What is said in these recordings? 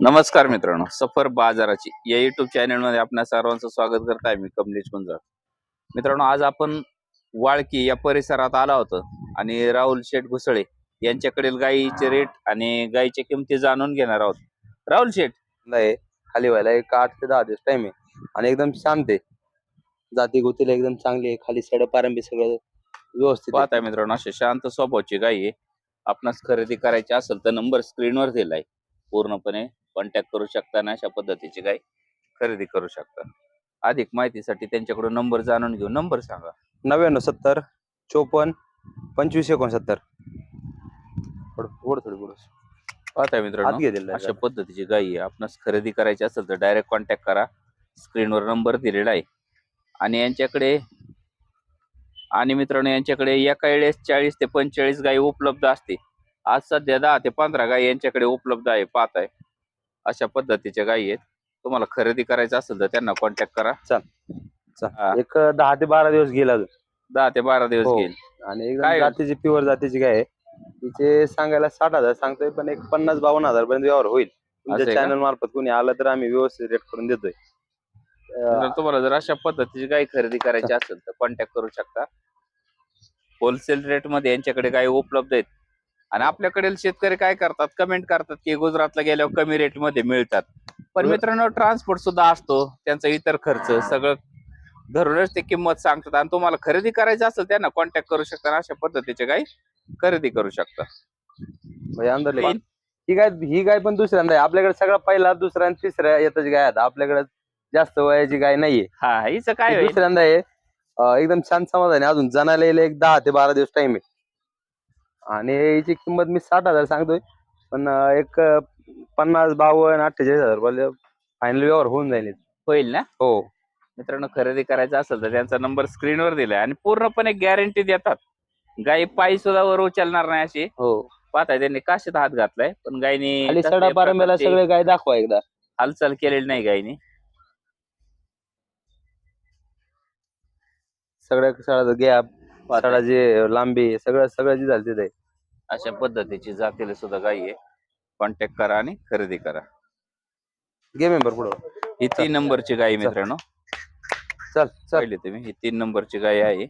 नमस्कार मित्रांनो सफर बाजाराची या युट्यूब चॅनलमध्ये आपल्या सर्वांचं स्वागत करत आहे मी कमलेश गुंजाळ मित्रांनो आज आपण वाळकी या परिसरात आला होतो आणि राहुल शेठ घुसळे यांच्याकडील गायीचे रेट आणि गायीच्या किमती जाणून घेणार आहोत. राहुल शेठ. आहे खाली व्हायला एक आठ ते दहा दिवस टाइम आहे आणि एकदम शांत आहे. जाती गोतीला एकदम चांगली आहे खाली सड पारंबी सगळं व्यवस्थित आहे. पाहताय मित्रांनो अशी शांत स्वभावची गायी आहे. आपणास खरेदी करायची असेल तर नंबर स्क्रीनवर दिलाय. पूर्णपणे कॉन्टॅक्ट करू शकता आणि अशा पद्धतीची गाय खरेदी करू शकता. अधिक माहितीसाठी त्यांच्याकडून नंबर जाणून घेऊ नंबर सांगा. नव्याण्णव सत्तर चोपन्न पंचवीस एकोणसत्तर. थोडं थोडं मित्रांनो घेतलेलं अशा पद्धतीची गायी आहे. आपणास खरेदी करायची असेल तर डायरेक्ट कॉन्टॅक्ट करा. स्क्रीनवर नंबर दिलेला आहे. आणि यांच्याकडे आणि मित्रांनो यांच्याकडे एका वेळेस चाळीस ते पंचेचाळीस गायी उपलब्ध असते आज सध्या दहा ते पंधरा गायी यांच्याकडे उपलब्ध आहे. पाहताय. अशा पद्धतीच्या गायी आहेत. तुम्हाला खरेदी करायचं असेल तर त्यांना कॉन्टॅक्ट करा. चा- हा. एक दहा ते बारा दिवस गेला अजून. दहा ते बारा दिवस हो. घेईल. आणि एकदम काय? जातीची प्युअर जातीची गाय आहे. तिचे सांगायला साठ हजार सांगतोय पण एक पन्नास बावन्न हजार पर्यंत व्यवहार होईल. असं तुमच्या आहे का? चॅनल मार्फत कोणी आलं तर आम्ही व्यवस्थित रेट करून देतोय. जर तुम्हाला जर अशा पद्धतीची गाय खरेदी करायची असेल तर कॉन्टॅक्ट करू शकता. होलसेल रेटमध्ये यांच्याकडे गाय उपलब्ध आहेत. आणि आपल्याकडील शेतकरी काय करतात? कमेंट करतात की गुजरातला गेल्यावर कमी रेटमध्ये मिळतात. पण मित्रांनो ट्रान्सपोर्ट सुद्धा असतो. त्यांचा इतर खर्च सगळं धरूनच ते किंमत सांगतात. आणि तुम्हाला खरेदी करायची असेल त्यांना कॉन्टॅक्ट करू शकता आणि अशा पद्धतीचे गाय खरेदी करू शकता. म्हणजे ही गाय ही गाय पण दुसऱ्यांदा आहे. आपल्याकडे सगळा पहिला दुसऱ्या आणि तिसऱ्या येताची गाय आहेत. आपल्याकडे जास्त वयाची गाय नाहीये. हा हिचं काय होईल? दुसऱ्यांदा आहे. अं, एकदम छान समाधान आहे. अजून जनाला यायला एक दहा ते बारा दिवस टाइम आहे. आणि हिची किंमत मी साठ हजार सांगतोय. पण एक पन्नास बावन्न अठ्ठेचाळीस हजार फायनल व्यवहार होऊन जाईल. होईल ना? हो. मित्रांनो खरेदी करायचं असेल तर त्यांचा नंबर स्क्रीनवर दिलाय. आणि पूर्णपणे गॅरंटी देतात. गाई पायी सुद्धा वर उचलणार नाही अशी. हो. पाहताय त्यांनी काशीत हात घातलाय. पण गायनी सडा प्रकारची सगळे गाय दाखवा एकदा. हालचाल केलेली नाही गायनी सगळ्या सगळ्या गॅप सडाची लांबी सगळं सगळं जे झालं तिथे. अशा पद्धतीची जातीला सुद्धा गायी आहे. कॉन्टॅक्ट करा आणि खरेदी करा. घे मेंबर पुढं. ही तीन नंबरची गाय मित्रांनो. चल चल पाहिली तुम्ही ही तीन नंबरची गाय आहे.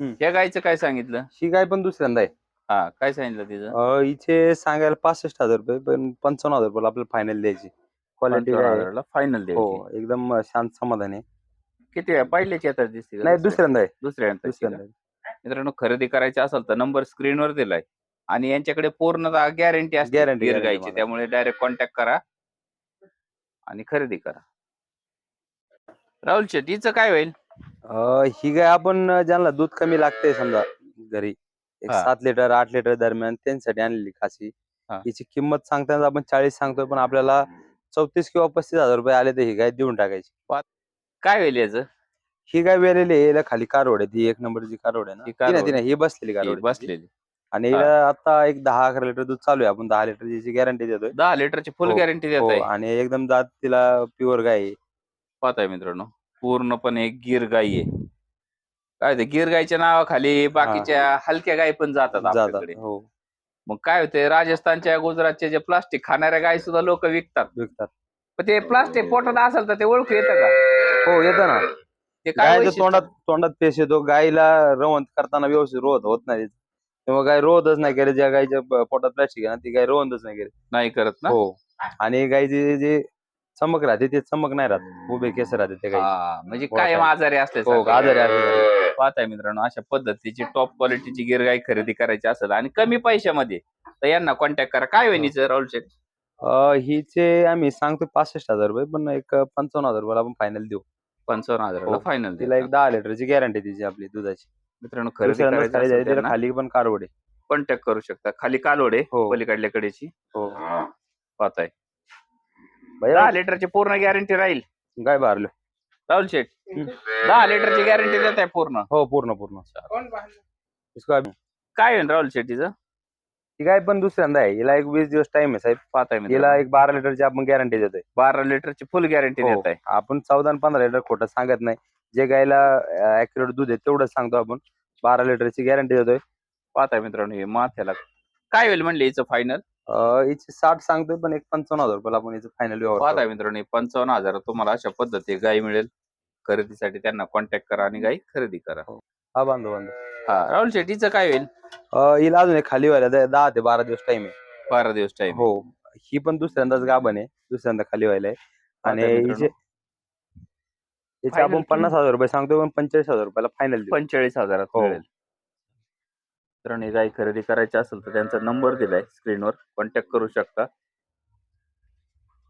हम्म. या गायचं काय सांगितलं? ही गाय पण दुसऱ्यांदा आहे. हा काय सांगितलं तिचं? अं, हिचे सांगायला पासष्ट हजार रुपये पण पंचावन्न हजार रुपये आपल्याला फायनल द्यायची. क्वालिटी फायनल हो एकदम शांत समाधान आहे. किती वेळा पहिल्याची येतात दिसते का? नाही दुसऱ्यांदा आहे दुसऱ्या दुसऱ्यांदा आहे. मित्रांनो खरेदी करायची असेल तर नंबर स्क्रीनवर दिलाय आणि यांच्याकडे पूर्ण गॅरंटी असते Guarantee, गिर guarantee गायची मला. त्यामुळे डायरेक्ट कॉन्टॅक्ट करा आणि खरेदी करा राहुल शेट हिचं काय होईल अं, ही गाय आपण ज्यांना दूध कमी लागते समजा घरी एक हा. सात लिटर आठ लिटर दरम्यान त्यांच्यासाठी आणलेली खासी हा. हिची किंमत सांगताना आपण चाळीस सांगतोय पण आपल्याला चौतीस किंवा पस्तीस हजार रुपये आले तर ही गाय देऊन टाकायची काय होईल याचं? ही गाय वेलेली आहे हिला खाली कारवड आहे ती एक नंबरची कारवड आहे ना. ती नाही, ती कारवड. नाही ही बसलेली कारवड आहे. बसलेली. आणि. हिला आता एक दहा अकरा लिटर दूध चालू आहे आपण दहा लिटरची गॅरंटी देतोय. दहा लिटरची फुल हो, गॅरंटी देत हो आहे आणि एकदम दात तिला प्युअर गाय आहे. पाहताय मित्रांनो पूर्णपणे गिर गाई आहे. काय ते गिर गायच्या नावाखाली बाकीच्या हलक्या गायी पण जातात आपल्याकडे. हो. मग काय होते राजस्थानच्या गुजरातचे जे प्लास्टिक खाणाऱ्या गायी सुद्धा लोक विकतात. विकतात. पण ते प्लास्टिक पोटात असेल तर ते ओळखू येतं का? हो येतं ना. ते काय गायच्या वैशिष्ट्य? तोंडात तोंडात पेश येतो. गायीला रवंत करताना व्यवस्थित रोध होत नाही. तेव्हा गाय रोधच नाही केली. ज्या गायच्या प- पोटात प्लास्टिक आहे ना ती गाय रोवंतच नाही केली. नाही करत ना? हो. आणि गायची जे चमक राहते ते चमक नाही राहत. उभे केस राहते ते गाय हा, म्हणजे हो, कायम काय. आजारी असते हो आजारी आहे पाहताय मित्रांनो अशा पद्धतीची टॉप क्वालिटीची गिरगाई खरेदी करायची असेल आणि कमी पैशामध्ये तर यांना कॉन्टॅक्ट करा. काय होईल हिचं, राहुल शेठ अं, हिचे आम्ही सांगतो पासष्ट हजार रुपये पण एक पंचावन्न हजार रुपये आपण फायनल देऊ. पंचावन्न हजाराला हो. फायनल तिला एक दहा लिटरची गॅरंटी तिची आपली दुधाची. मित्रांनो खरेदी दुसऱ्यांदा करायची खाली असेल जायची, तिला त्यांना खाली पण कारवड आहे कॉन्टॅक्ट करू शकता. खाली कालोडे हो. पलीकडल्या कडेची. हो. पाहताय. दहा लिटरची पूर्ण गॅरंटी राहील. गाय बारलो? राहुल शेठ. दहा लिटरची गॅरंटी देत आहे पूर्ण. हो पूर्ण पूर्ण. इसको काय होईल राहुल शेट्टीचं ही गाय पण दुसऱ्यांदा आहे. हिला एक वीस दिवस टाइम आहे साहेब. पाहताय हिला. एक बारा लिटरची आपण गॅरंटी देतोय. बारा लिटरची फुल गॅरंटी हो. देत आहे आपण चौदा आणि पंधरा लिटर खोटं सांगत नाही. जे गायला अॅक्युरेट दूध आहे तेवढंच सांगतो आपण. बारा लिटरची गॅरंटी देतोय. पाहताय मित्रांनो हे माथ्याला काय होईल म्हणले हिचं फायनल हिचे साठ सांगतोय पण एक पंचावन्न हजार रुपयाला आपण हिचं फायनल पाहताय मित्रांनो हे पंचावन्न हजार तुम्हाला अशा पद्धती गाई मिळेल. खरेदीसाठी त्यांना कॉन्टॅक्ट करा आणि गाई खरेदी करा. हा बांधव बांधव हा राहुल शेट हिचं काय होईल? अं, हिला अजून एक खाली व्हायला दहा- दहा ते बारा दिवस टाइम आहे. बारा दिवस टाइम हो ही पण दुसऱ्यांदाच गाभण आहे दुसऱ्यांदा खाली व्हायला आहे. आणि मित्रांनो. हिचे हिचे Final आपण किंमत? पन्नास हजार रुपये सांगतोय पण पंचेचाळीस हजार रुपयाला फायनल पंचेचाळीस हजारात हो. मिळेल. मित्रांनो ही गाय खरेदी करायची असेल तर त्यांचा नंबर दिलाय स्क्रीनवर. कॉन्टॅक्ट करू शकता.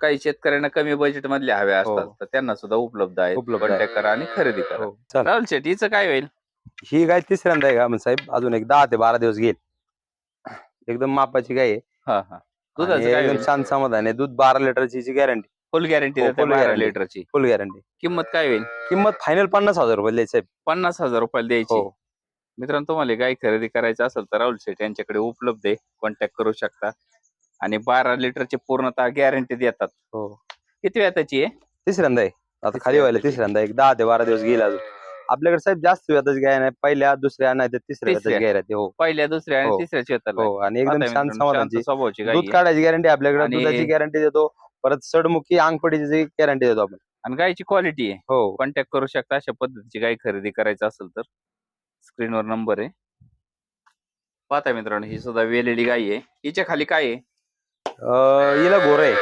काही शेतकऱ्यांना कमी बजेट मधले हवे असतात. तर त्यांना सुद्धा उपलब्ध आहेत. उपलब्ध आहे. कॉन्टॅक्ट करा आणि खरेदी करा. हो चल राहुल शेट हिचं काय होईल? ही गाय तिसऱ्यांदा आहे का म्हणजे साहेब. अजून एक दहा ते बारा दिवस घेईल. एकदम मापाची गाय आहे. हा हा. दुधाचं आणि काय एकदम शांत समाधान आहे. दूध बारा लिटरची गॅरंटी फुल गॅरंटी हो, देते full बारा guarantee. लिटरची. फुल गॅरंटी किंमत काय होईल? किंमत फायनल पन्नास हजार रुपये द्यायची साहेब. पन्नास हजार रुपयाला द्यायची. हो. मित्रांनो तुम्हाला गाय खरेदी करायची असेल तर राहुल शेट यांच्याकडे उपलब्ध आहे. कॉन्टॅक्ट करू शकता. आणि बारा लिटरची पूर्णतः गॅरंटी देतात. हो. किती वेळ त्याची आहे? तिसऱ्यांदा आहे. आता खाली व्हायला व्याताची. तिसऱ्यांदा एक दहा ते बारा दिवस घेईल अजून. आपल्याकडे साहेब जास्त व्याताची गाय नाही. पहिल्या दुसऱ्या नाही तर तिसऱ्या तिसऱ्या. गाय राहते हो. पहिल्या दुसऱ्या आणि हो. तिसऱ्या शेताला. हो आणि एकदम शांत समाधानची स्वभावची गाय दूध आहे. काढायची गॅरंटी आपल्याकडे आणि- दुधाची गॅरंटी देतो. परत सडमुखी अंगपडीची गॅरंटी देतो आपण. आणि गायची क्वालिटी आहे. हो. कॉन्टॅक्ट करू शकता अशा पद्धतीची गाय खरेदी करायचं असेल तर. स्क्रीनवर नंबर आहे. पाहता मित्रांनो ही सुद्धा वेलेली गाय आहे. हिच्या खाली काय आहे? अं, हिला गोर आहे.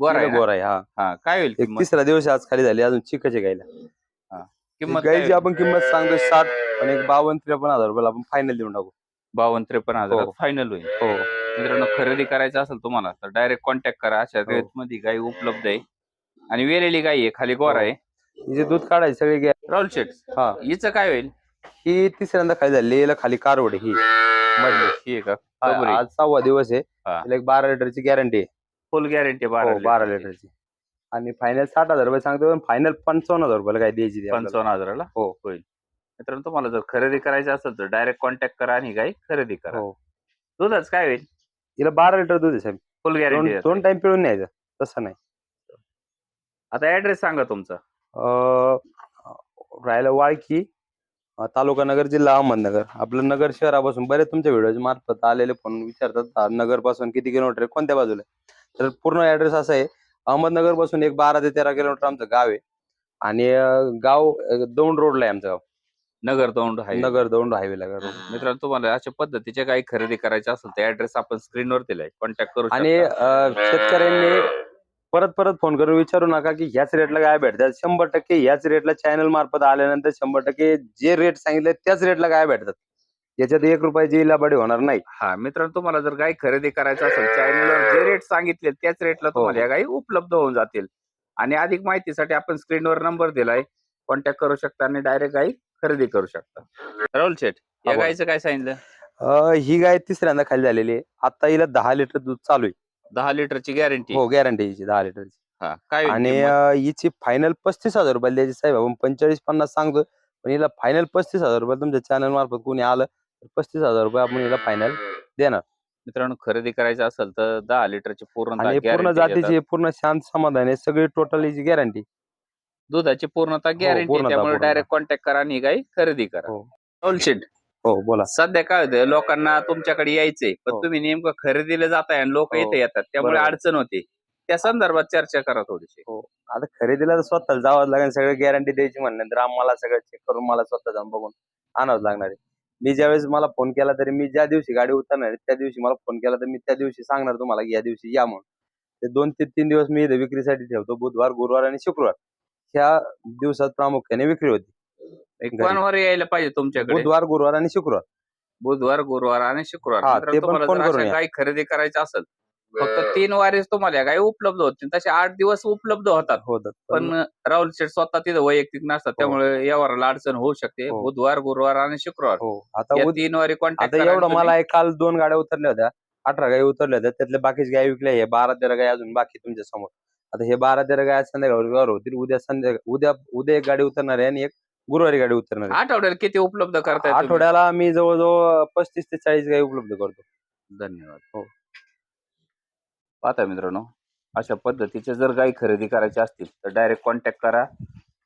गोरा आहे ना? गोर आहे हा. हा काय होईल एक किंमत? तिसरा दिवस आज खाली झाली अजून चिकाची गायला. किंमत काय होईल? आपण किंमत सांगतो साठ आणि एक बावन्न त्रेपन्न हजार रुपयाला आपण फायनल देऊन टाकू बावन्न त्रेपन्न हजार हो. फायनल होईल हो मित्रांनो खरेदी करायचं असेल तुम्हाला तर डायरेक्ट कॉन्टॅक्ट करा अशा हो. रेटमध्ये गाय उपलब्ध आहे आणि वेलेली गाय आहे खाली गोरा हो. आहे हिचे दूध काढायची सगळी गाय राहुल शेट हा हिचं काय होईल ही तिसऱ्यांदा खाली झाली हिला खाली कारवड आहे ही मधली ही आहे का हा. आज सहावा दिवस आहे हा. एक बारा लिटरची गॅरंटी आहे फुल गॅरंटी हो, बारा लिटरची. आणि फायनल साठ हजार रुपये सांगतो पण फायनल पंचावन्न हजार रुपयाला काय द्यायची ती आपल्याला. पंचावन्न हजाराला? हो. होईल. मित्रांनो तुम्हाला जर खरेदी करायची असेल तर डायरेक्ट कॉन्टॅक्ट करा आणि गाय खरेदी करा. हो. दुधाच काय होईल? हिला बारा लिटर दूध आहे साहेब. फुल दोन गॅरंटी दोन टाइम पिळून न्यायचं. तसं नाही. आता ऍड्रेस सांगा तुमचा. अं, राहायला वाळकी अं, तालुका नगर जिल्हा अहमदनगर आपलं नगर शहरापासून बरेच तुमच्या व्हिडिओ मार्फत आलेले फोन विचारतात. नगरपासून किती किलोमीटर आहे? कोणत्या बाजूला आहे? तर पूर्ण ऍड्रेस असा आहे. अहमदनगरपासून एक बारा ते तेरा किलोमीटर आमचं गाव आहे. आणि अं, गाव अं, दौंड रोडला आहे आमचं गाव. नगर दौंड आहे नगर दौंड हायवेला गाव मित्रांनो तुम्हाला अशा पद्धतीच्या काही खरेदी करायच्या असेल तर ऍड्रेस आपण स्क्रीनवर दिलाय. कॉन्टॅक्ट करू आणि शकता. अं, शेतकऱ्यांनी परत परत फोन करून विचारू नका की ह्याच रेटला काय भेटतात. शंभर टक्के ह्याच रेटला चॅनल मार्फत आल्यानंतर शंभर टक्के जे रेट सांगितले त्याच रेटला काय भेटतात. याच्यात एक रुपयाची लाबाडी होणार नाही. हा मित्रांनो तुम्हाला जर गाय खरेदी करायचं असेल चॅनलवर जे रेट सांगितले त्याच रेटला तुम्हाला हो. या गाई उपलब्ध होऊन जातील. आणि अधिक माहितीसाठी आपण स्क्रीनवर नंबर दिलाय. कॉन्टॅक्ट करू शकता आणि डायरेक्ट गाई खरेदी करू शकता. राहुल शेठ या हा. गायचं काय सांगितलं? अं, ही गाय तिसऱ्यांदा खाली झालेली आहे. आता हिला दहा लिटर दूध चालू आहे. दहा लिटरची गॅरंटी हो गॅरंटी हिची दहा लिटरची. हा काय आणि हिची फायनल पस्तीस हजार रुपये द्यायची साहेब. आपण पंचेचाळीस पन्नास सांगतो पण हिला फायनल पस्तीस हजार रुपये तुमच्या चॅनल मार्फत कोणी आलं पस्तीस हजार रुपये आपण हिला फायनल देणार. मित्रांनो खरेदी करायचं असेल तर दहा लिटरची पूर्ण आणि पूर्ण जातीची पूर्ण शांत समाधान आहे. सगळी टोटल हिची गॅरंटी दुधाची पूर्णतः गॅरंटी पूर्णतः, त्यामुळे पूर्णतः. डायरेक्ट कॉन्टॅक्ट करा आणि ही गाई खरेदी करा. हो. हो बोला. सध्या काय होतं लोकांना तुमच्याकडे यायचंय पण हो. तुम्ही नेमकं खरेदीला जाताय आणि लोक हो. इथे येतात. त्यामुळे बरोबर. अडचण होते. त्या संदर्भात चर्चा करा थोडीशी. आता खरेदीला तर स्वतः जावंच लागेल. सगळं गॅरंटी द्यायची म्हणल्यानंतर आम्हाला सगळं चेक करून मला स्वतः जाऊन बघून आणावंच लागणार आहे. मी ज्यावेळेस मला फोन केला तरी मी ज्या दिवशी गाडी उतरणार त्या दिवशी मला फोन केला तर मी त्या दिवशी सांगणार तुम्हाला की या दिवशी या म्हणून. ते दोन ते तीन दिवस मी इथे विक्रीसाठी ठेवतो बुधवार गुरुवार आणि शुक्रवार. ह्या दिवसात प्रामुख्याने विक्री होती. कोणवर यायला पाहिजे तुमच्याकडे? बुधवार गुरुवार आणि शुक्रवार. बुधवार गुरुवार आणि शुक्रवार. काही खरेदी करायचं असेल फक्त तीन वारीच तुम्हाला या गाई उपलब्ध होतील. तसे आठ दिवस उपलब्ध होतात होतात. पण राहुल शेठ स्वतः तिथं वैयक्तिक नसतात. त्यामुळे यावर अडचण होऊ शकते. हो. बुधवार गुरुवार आणि शुक्रवार हो. आता तीन वारी कॉन्टॅक्ट आता एवढं मला काल दोन गाड्या उतरल्या होत्या. अठरा गाई उतरल्या होत्या. त्यातल्या बाकीच्या गाय विकल्या. हे बारा तेरा गाय अजून बाकी तुमच्यासमोर. आता हे बारा तेरा गाय संध्याकाळी होतील. उद्या संध्याकाळ उद्या उद्या एक गाडी उतरणार आहे आणि एक गुरुवारी गाडी उतरणार आहे. आठवड्यात किती उपलब्ध करताय? आठवड्याला मी जवळजवळ पस्तीस ते चाळीस गाय उपलब्ध करतो. धन्यवाद. हो. पाहता मित्रांनो अशा पद्धतीचे जर गाई खरेदी करायची असतील तर डायरेक्ट कॉन्टॅक्ट करा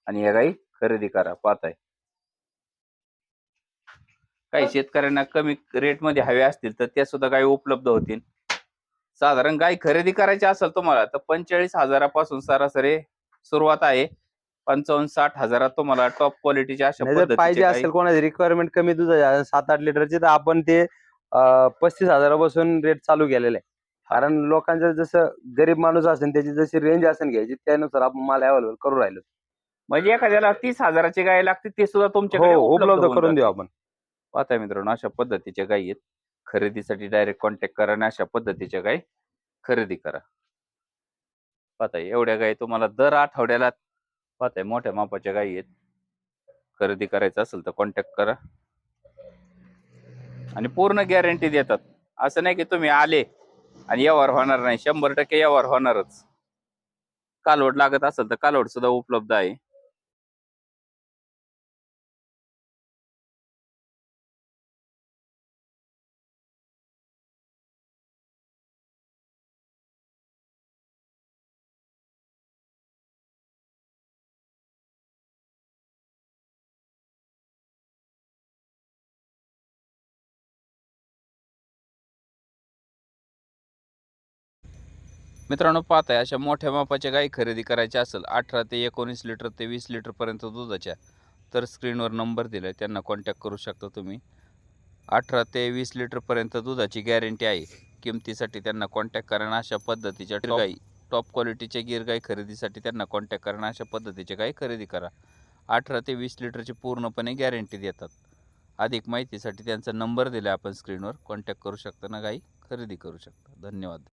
आणि या गाई खरेदी करा. पाहताय. काही शेतकऱ्यांना कमी रेटमध्ये हवे असतील तर त्या सुद्धा गायी उपलब्ध होतील. साधारण गाय खरेदी करायची असेल तुम्हाला तर पंचेचाळीस हजारापासून सरासरी सुरुवात आहे. पंचावन्न साठ हजारात तुम्हाला टॉप क्वालिटीच्या अशा पाहिजे असेल कोणाची रिक्वायरमेंट कमी दुधाची सात आठ लिटरची तर आपण ते पस्तीस हजारापासून रेट चालू केलेले आहे. कारण लोकांचं जसं गरीब माणूस असेल त्याची जशी रेंज असेल घ्यायची त्यानुसार आपण माल अवेलेबल करू राहिलो. म्हणजे एखाद्याला तीस हजाराची गाय लागते ते सुद्धा तुमच्याकडे हो उपलब्ध करून. देऊ आपण. पाहताय मित्रांनो अशा पद्धतीच्या गायी आहेत. खरेदीसाठी डायरेक्ट कॉन्टॅक्ट करा आणि अशा पद्धतीच्या गायी खरेदी करा. पाहताय एवढ्या गायी तुम्हाला दर आठवड्याला पाहताय मोठ्या मापाच्या गायी आहेत. खरेदी करायचं असेल तर कॉन्टॅक्ट करा. आणि पूर्ण गॅरंटी देतात. असं नाही की तुम्ही आले आणि व्यवहार होणार नाही. शंभर टक्के व्यवहार होणारच. कालवड लागत असेल तर कालवड सुद्धा उपलब्ध आहे. मित्रांनो पाहताय अशा मोठ्या मापाच्या गायी खरेदी करायच्या असेल अठरा ते एकोणीस लिटर ते वीस लिटरपर्यंत दुधाच्या तर स्क्रीनवर नंबर दिलाय त्यांना कॉन्टॅक्ट करू शकता तुम्ही. अठरा ते वीस लिटरपर्यंत दुधाची गॅरंटी आहे. किमतीसाठी त्यांना कॉन्टॅक्ट करा आणि अशा पद्धतीच्या गाई टॉप क्वालिटीच्या गिर गाई खरेदीसाठी त्यांना कॉन्टॅक्ट करा आणि अशा पद्धतीच्या गाई खरेदी करा. अठरा ते वीस लिटरची पूर्णपणे गॅरंटी देतात. अधिक माहितीसाठी त्यांचा नंबर दिला आपण स्क्रीनवर कॉन्टॅक्ट करू शकता ना गाई खरेदी करू शकता. धन्यवाद.